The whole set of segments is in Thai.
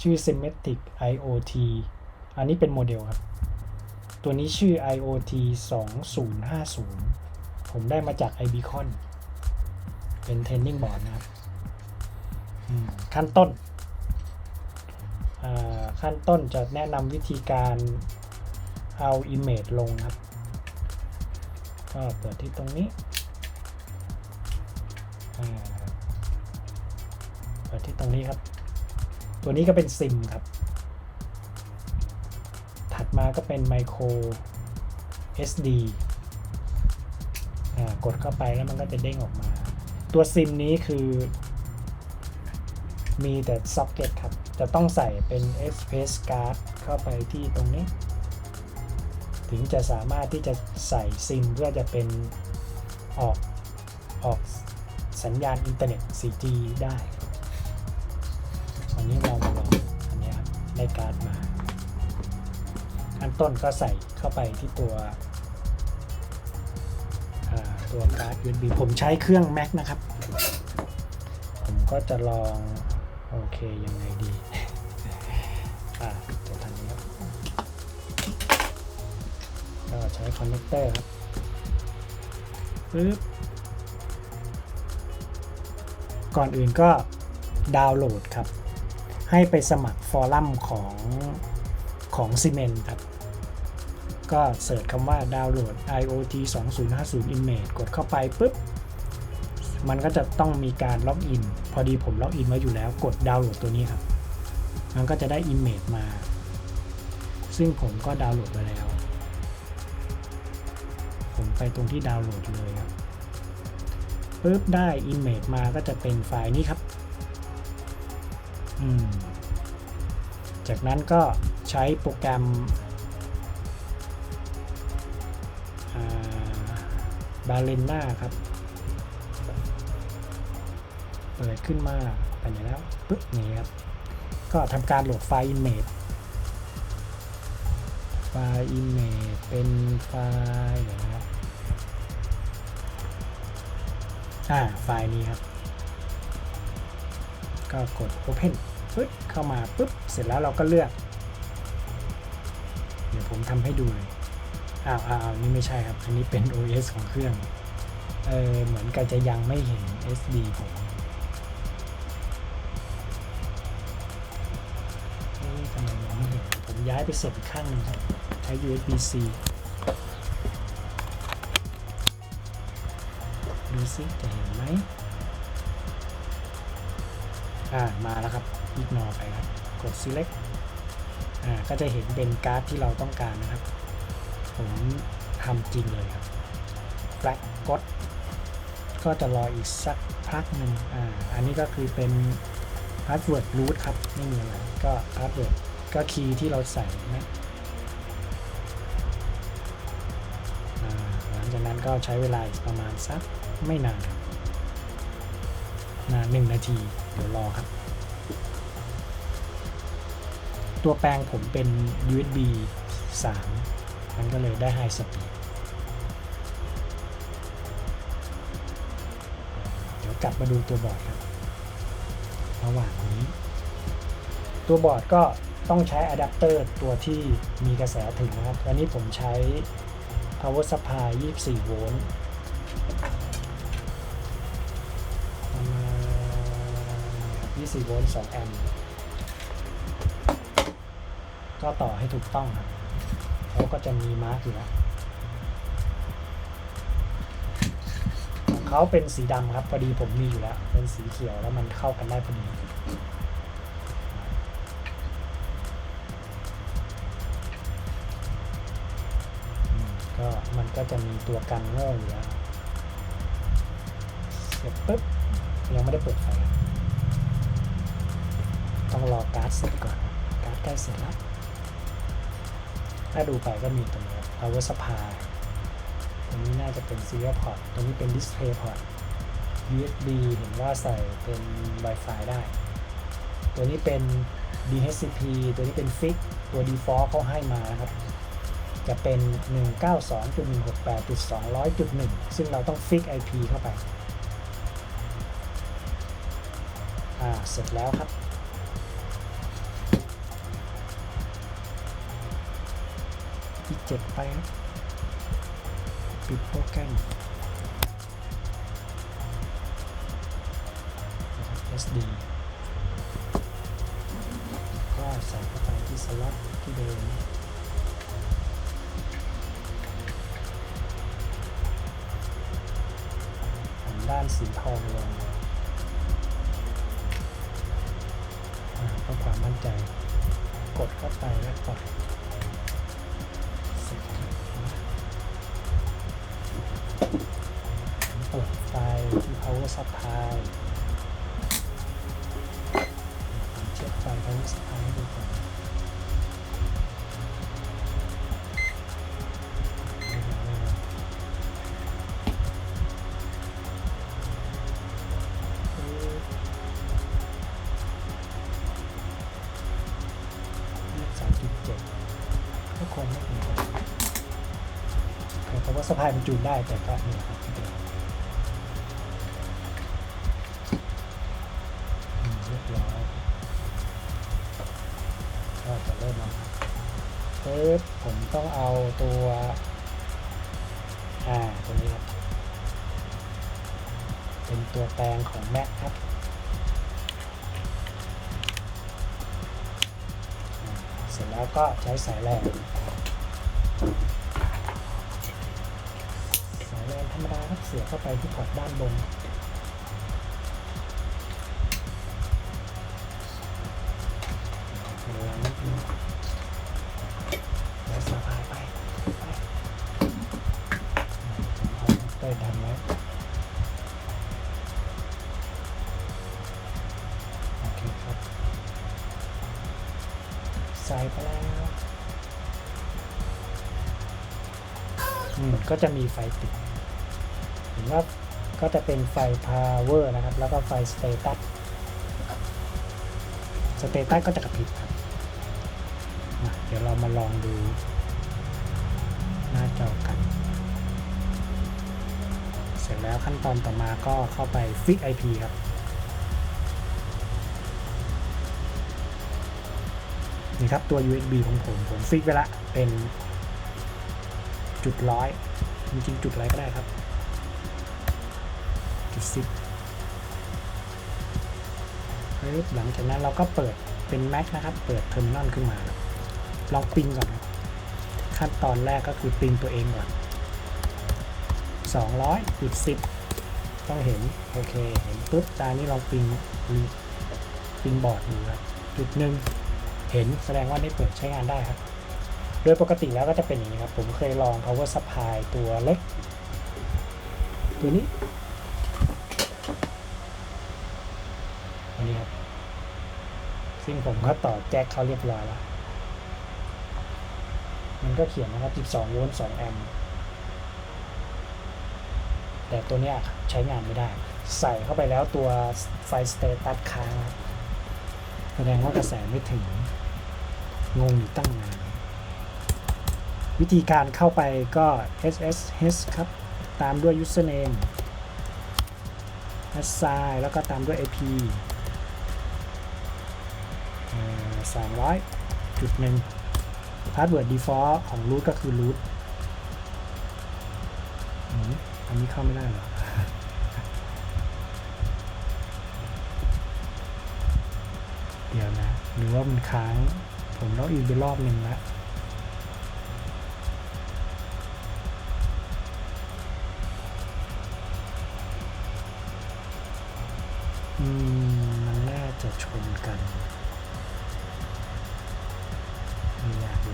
ชื่อ Symmetric IoT อันนี้เป็นโมเดลครับ ตัวนี้ชื่อ IoT 2050 ผมได้มาจาก iBeacon เป็นเทรนนิ่งบอร์ดนะครับ ขั้นต้น ขั้นต้นจะแนะนำวิธีการเอา Image ลงครับ ก็เปิดที่ตรงนี้เปิดที่ตรงนี้ครับ ตัวนี้ก็เป็นซิมครับ ถัดมาก็เป็น Micro SD กดเข้าไปแล้วมันก็จะเด้งออกมา ตัวซิมนี้คือ มีแต่ซ็อกเก็ตครับ จะต้องใส่เป็น Express Card เข้าไปที่ตรงนี้ ถึงจะสามารถที่จะใส่ซิมเพื่อจะเป็นออกออกสัญญาณอินเทอร์เน็ต 4G ได้ วันนี้เรามาลองอันนี้ครับได้การ์ดมาขั้นต้นก็ใส่เข้าไปที่ตัวตัวการ์ด USB ผมใช้เครื่อง Mac นะครับ ผมก็จะลอง โอเค ยังไงดีอ่าจะทันนี้ครับก็ใช้คอนเนคเตอร์ครับปึ๊บก่อนอื่นก็ดาวน์โหลดครับ ให้ไปสมัครฟอรัมของของซีเมนครับ ก็เสิร์ชคำว่าดาวน์โหลด IoT 2050 Image กดเข้าไปปุ๊บ มันก็จะต้องมีการล็อกอิน พอดีผมล็อกอินไว้อยู่แล้วกดดาวน์โหลดตัวนี้ครับ มันก็จะได้ Image มา ซึ่งผมก็ดาวน์โหลดไปแล้ว ผมไปตรงที่ดาวน์โหลดเลยครับปุ๊บได้ Image มาก็จะเป็นไฟล์นี้ครับ จากนั้นก็ใช้โปรแกรม บาเลน n าครับ เปิดขึ้นมาไปไหนแล้วปึ๊บนี่ครับ ก็ทำการโหลดไฟล์ Image ไฟล์ Image เป็นไฟล์นะครับอ่าไฟล์นี้ครับ ก็กด Open ปึ๊บเข้ามาปึ๊บเสร็จแล้วเราก็เลือก เดี๋ยวผมทำให้ดูเลยอ้าวอ้าวนี่ไม่ใช่ครับ อันนี้เป็น OS ของเครื่อง เออเหมือนกันจะยังไม่เห็น SD ผมทำไมมองไม่เห็น ผมย้ายไปเสียบอีกข้างนึงครับใช้ USB-C ดูซิจะเห็นไหม อ่ามาแล้วครับอีกนอไปครับ กด select อ่าก็จะเห็นเป็นการ์ดที่เราต้องการนะครับ ผมทำจริงเลยครับ flag กดก็จะรออีกสักพักหนึ่งอ่าอันนี้ก็คือเป็น password root ครับ ไม่มีอะไร ก็ password ก็คีย์ที่เราใส่นะหลังจากนั้นก็ใช้เวลาประมาณสักไม่นานครับ นะหนึ่งนาที เดี๋ยวรอครับ ตัวแปลงผมเป็น USB 3 มันก็เลยได้ High Speed เดี๋ยวกลับมาดูตัวบอร์ดครับ ระหว่างนี้ ตัวบอร์ดก็ต้องใช้อะแดปเตอร์ตัวที่มีกระแสถึงนะครับวันนี้ผมใช้ power supply 24 โวลต์ 24 โวลต์ 2 แอมป์ ก็ต่อให้ถูกต้องครับเขาก็จะมีมาร์กอยู่แล้วของเขาเป็นสีดำครับพอดีผมมีอยู่แล้ว เป็นสีเขียวแล้วมันเข้ากันได้พอดีก็มันก็จะมีตัวกันเงอร์อยู่แล้วเสร็จปุ๊บยังไม่ได้เปิดไฟ ต้องรอการ์ดเสร็จก่อน การ์ดใกล้เสร็จแล้ว ถ้าดูไปก็มีตรงนี้ power supply ตรงนี้น่าจะเป็น serial port ตรงนี้เป็น display port USB เห็นว่าใส่เป็น Wi-Fi ได้ ตัวนี้เป็น DHCP ตัวนี้เป็น fix ตัว default เขาให้มานะครับ จะเป็น 192.168.200.1 ซึ่งเราต้อง fix IP เข้าไป อ่า เสร็จแล้วครับ ที่เจ็ดไปปิดโปรแกรม SD ก็ใส่เข้าไปที่สล็อตที่เดิมหันด้านสีทองลงเพื่อความมั่นใจ กดเข้าไปแล้วปล่อย ที่ power supply ผมเช็คไฟ power supply ให้ดูก่อนไม่เห็นเลยนะปึ๊บยี่สิบสามจุดเจ็ดก็คงไม่ถึงครับเพราะว่าสะพายมันจูนได้แต่ก็นี่ครับ ปึ๊บผมต้องเอาตัว อ่า ตัวนี้ครับ เป็นตัวแปลงของ Mac ครับเสร็จแล้วก็ใช้สายแลนสายแลนธรรมดาครับเสียบเข้าไปที่พอร์ตด้านบน ก็จะมีไฟติดเห็นว่าก็จะเป็นไฟ power นะครับ แล้วก็ไฟ status status ก็จะกระพริบครับเดี๋ยวเรามาลองดูหน้าจอกัน เสร็จแล้วขั้นตอนต่อมาก็เข้าไป fix IP ครับนี่ครับตัว USB ของผมผมฟิกไว้ละเป็นจุดร้อย จริงๆจุดอะไรก็ได้ครับ จุดสิบปึ๊บหลังจากนั้นเราก็เปิดเป็น Mac นะครับ เปิด Terminal ขึ้นมา ลองปิงก่อน ขั้นตอนแรกก็คือปิงตัวเองก่อน200จุด10ต้องเห็น โอเค เห็นปุ๊บตานี้ลองปิงปิงบอร์ดดูครับจุดหนึ่งเห็นแสดงว่าได้เปิดใช้งานได้ครับ โดยปกติแล้วก็จะเป็นอย่างนี้ครับ ผมเคยลอง power supply ตัวเล็ก ตัวนี้อันนี้ครับ ซึ่งผมก็ต่อแจ็คเขาเรียบร้อยแล้ว มันก็เขียนนะครับ 12 โวลต์ 2 แอมป์แต่ตัวเนี้ยใช้งานไม่ได้ ใส่เข้าไปแล้วตัวไฟสเตตัสค้างแสดงว่ากระแสไม่ถึง งงอยู่ตั้งนาน วิธีการเข้าไปก็ SSH ครับ ตามด้วย username assign แล้วก็ตามด้วย IP สามร้อยจุดหนึ่งพาสเวิร์ด default ของ root ก็คือ root อันนี้เข้าไม่ได้หรอเดี๋ยวนะ หรือว่ามันค้าง ผมต้องอีกไปรอบหนึ่งละ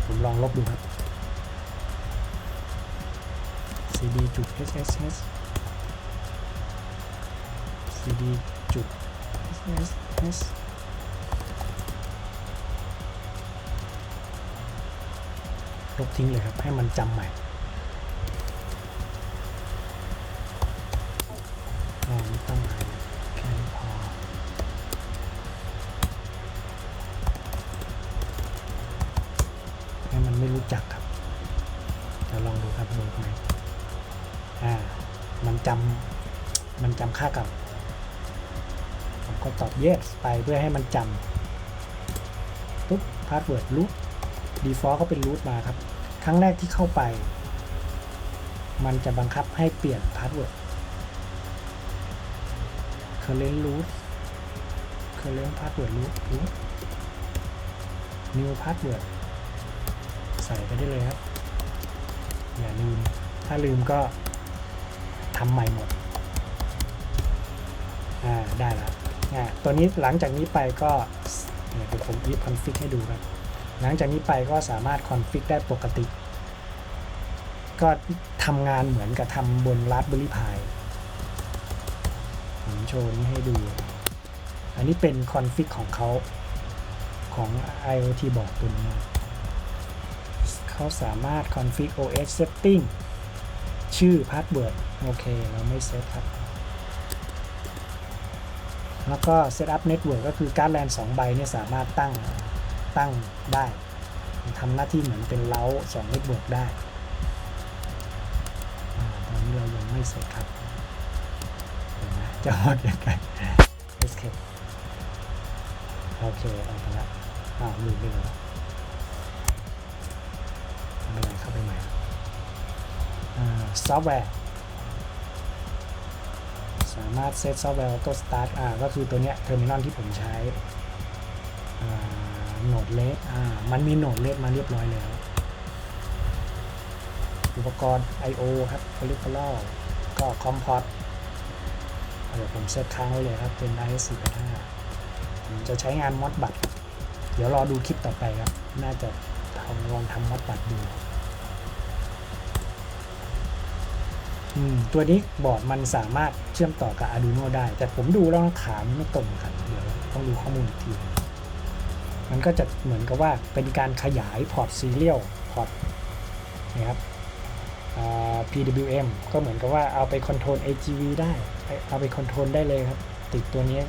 ผมลองลบดูครับ cd จุด sss cd จุด sss ลบทิ้งเลยครับ ให้มันจำใหม่ ให้มันไม่รู้จักครับจะลองดูครับดูไหมอ่า มันจำมันจำค่าเก่าผมก็ตอบ yes ไปเพื่อให้มันจำปุ๊บพาสเวิร์ดรูท default ก็เป็นรูทมาครับ ครั้งแรกที่เข้าไป มันจะบังคับให้เปลี่ยนพาสเวิร์ด current root current password root root new password ใส่ไปได้เลยครับ อย่าลืม ถ้าลืมก็ทำใหม่หมด อ่า ได้แล้วอ่าตัวนี้หลังจากนี้ไปก็เดี๋ยวผมอีฟคอนฟิกให้ดูครับ หลังจากนี้ไปก็สามารถคอนฟิกได้ปกติ ก็ทำงานเหมือนกับทำบน Raspberry Pi ผมโชว์นี้ให้ดู อันนี้เป็นคอนฟิกของเขาของ IoT บอกตัวนี้ เขาสามารถคอนฟิก OS setting ชื่อ password โอเค เราไม่เซตครับ แล้วก็ setup network ก็คือการ์ดแลน2ใบเนี่ยสามารถตั้งตั้งได้ทำหน้าที่เหมือนเป็นเล้า2 network ได้ตอนนี้เรายังไม่เสร็จครับเดี๋ยวนะจะออกยังไง escape โอเคออกไปล้วอ้าวลืมไปแล้ว เข้าไปใหม่ซอฟต์แวร์สามารถเซตซอฟต์แวร์ตัวสตาร์ทอ่าก็คือตัวเนี้ยเทอร์มินอลที่ผมใช้โหนดเลสอ่ามันมีโหนดเลสมาเรียบร้อยแล้ว อุปกรณ์ I/O ครับ peripheral ก็คอมพอร์ตเดี๋ยวผมเซตค้างไว้เลยครับ เป็น i s 4.5ผมจะใช้งานมอดบัตเดี๋ยวรอดูคลิปต่อไปครับ น่าจะทำลองทำมอดบัตดู ตัวนี้บอร์ดมันสามารถเชื่อมต่อกับ Arduino ได้ แต่ผมดูแล้วขามไม่ตรงกัน เดี๋ยวต้องดูข้อมูลอีกที มันก็จะเหมือนกับว่าเป็นการขยายพอร์ตซีเรียลพอร์ตนะครับ PWM ก็เหมือนกับว่าเอาไปคอนโทรล AGV ได้ เอาไปคอนโทรลได้เลยครับ ติดตัวนี้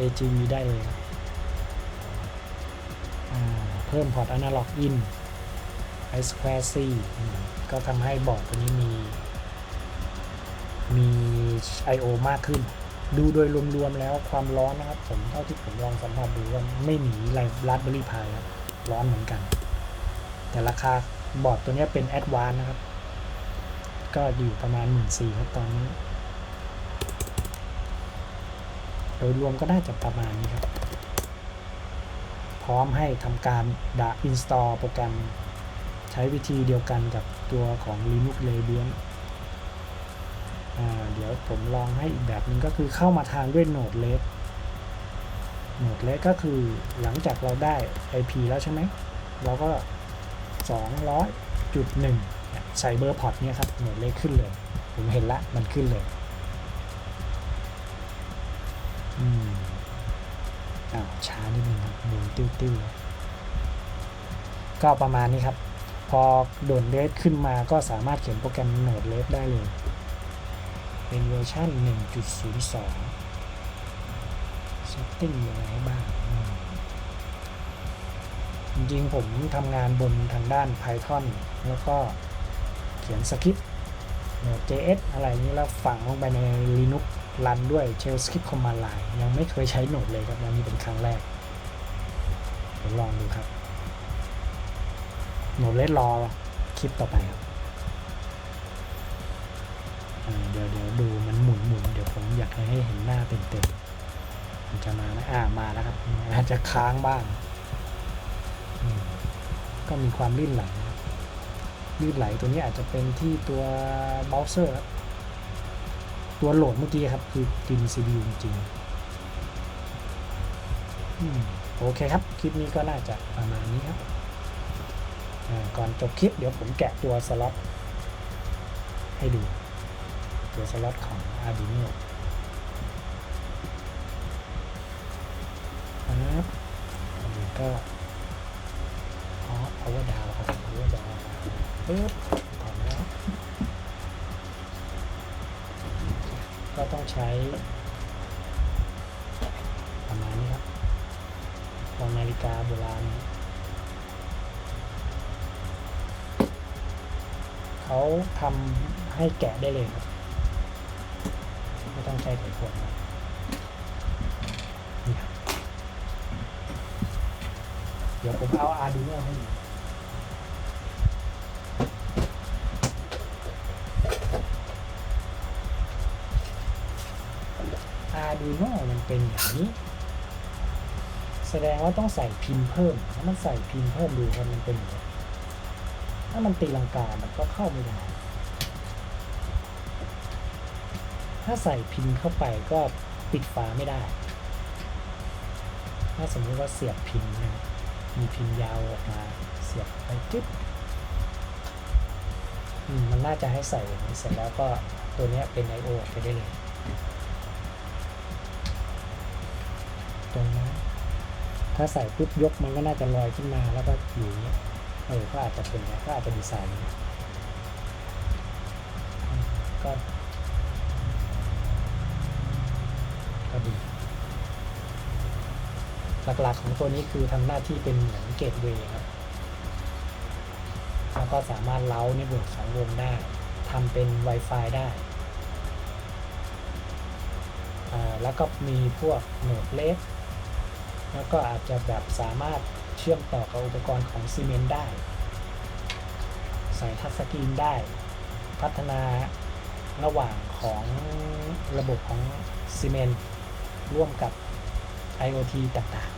AGV ได้เลยครับเพิ่มพอร์ต Analog in I square C ก็ทำให้บอร์ดตัวนี้มี มี I/O มากขึ้น ดูโดยรวมๆแล้วความร้อนนะครับ ผมเท่าที่ผมลองสัมผัสดูว่าไม่หนีไรรัดเบอรี่พายครับร้อนเหมือนกัน แต่ราคาบอร์ดตัวนี้เป็นแอดวานนะครับ ก็อยู่ประมาณ 1 4ื่นครับตอนนี้ โดยรวมก็น่าจะประมาณนี้ครับ พร้อมให้ทำการดา install โปรแกรม ใช้วิธีเดียวกันกับตัวของ Linux Debian เดี๋ยวผมลองให้อีกแบบหนึ่งก็คือเข้ามาทางด้วยโหนดเลสโหนดเลสก็คือหลังจากเราได้ IP แล้วใช่ไหมเราก็ 200.1 ใส่เบอร์พอร์ตเนี่ยครับโหนดเลสขึ้นเลย ผมเห็นละมันขึ้นเลยอืมอ้าวช้านิดนึงครับหมุนติ้วๆก็ประมาณนี้ครับ พอโดนเลสขึ้นมาก็สามารถเขียนโปรแกรมโหนดเลสได้เลย เป็นเวอร์ชัน1.02 setting ยังไงบ้างอืมจริงๆ ผมทำงานบนทางด้าน Python แล้วก็เขียนสคริปต์ Node.js อะไรนี้แล้วฝังลงไปใน Linux รันด้วย Shell Script Command Line ยังไม่เคยใช้ Node เลยครับวันนี้เป็นครั้งแรกเดี๋ยวลองดูครับ Node เลสรอคลิปต่อไปครับ ยวเดี๋ยวดูมันหมุนหมุนเดี๋ยวผมอยากให้เห็นหน้าเต็มเต็มๆมันจะมาไหมอ่ามาแล้วครับอาจจะค้างบ้าง ก็มีความลื่นไหลลื่นไหลตัวนี้อาจจะเป็นที่ตัวเบราว์เซอร์ตัวโหลดเมื่อกี้ครับ คือกิน CPU จริงโอเคครับ คลิปนี้ก็น่าจะประมาณนี้ครับก่อนจบคลิปเดี๋ยวผมแกะตัวสล็อตให้ดู ตัวสล็อตของ Arduino ครับอันนี้ก็อ๋อ power down ครับ power down ปึ๊บพอนแล้ว ก็ต้องใช้ ประมาณนี้ครับของนาฬิกาโบราณเขาทำให้แกะได้เลยครับ ต้องใช้ต่ควนะรเดี๋ยวผมเอาอาร์ดูโน่ให้ดูอาร์ดูโน่มันเป็นอย่างนี้ แสดงว่าต้องใส่พิมพ์เพิ่มถ้ามันใส่พิมพ์เพิ่มดูครับมันเป็นถ้ามันตีลังกา มันก็เข้าไม่ได้ ถ้าใส่พิมพ์เข้าไปก็ปิดฝาไม่ได้ ถ้าสมมติว่าเสียบพิมพ์นะมีพิมพ์ยาวออกมาเสียบไปจึ๊บมันน่าจะให้ใส่อย่างนี้เสร็จแล้วก็ตัวเนี้ยเป็น I/O ออไปได้เลย ตรงนั้ถ้าใส่ปุ๊บยกมันก็น่าจะลอยขึ้นมาแล้วก็อยู่เงี้ยเออก็อาจจะเป็นเงี้ยก็อาจจะดีไซน์ก็ หลักๆของตัวนี้คือทำหน้าที่เป็นเหมือนเกตเวย์ครับ แล้วก็สามารถเล้าในบวกสองวงได้ทำเป็น Wi-Fi ได้ แล้วก็มีพวกโหนดเล็ก แล้วก็อาจจะแบบสามารถเชื่อมต่อกับอุปกรณ์ของซีเมนต์ได้ ใส่ทัชสกรีนได้ พัฒนาระหว่างของระบบของซีเมนต์ร่วมกับ IoT ต่างๆ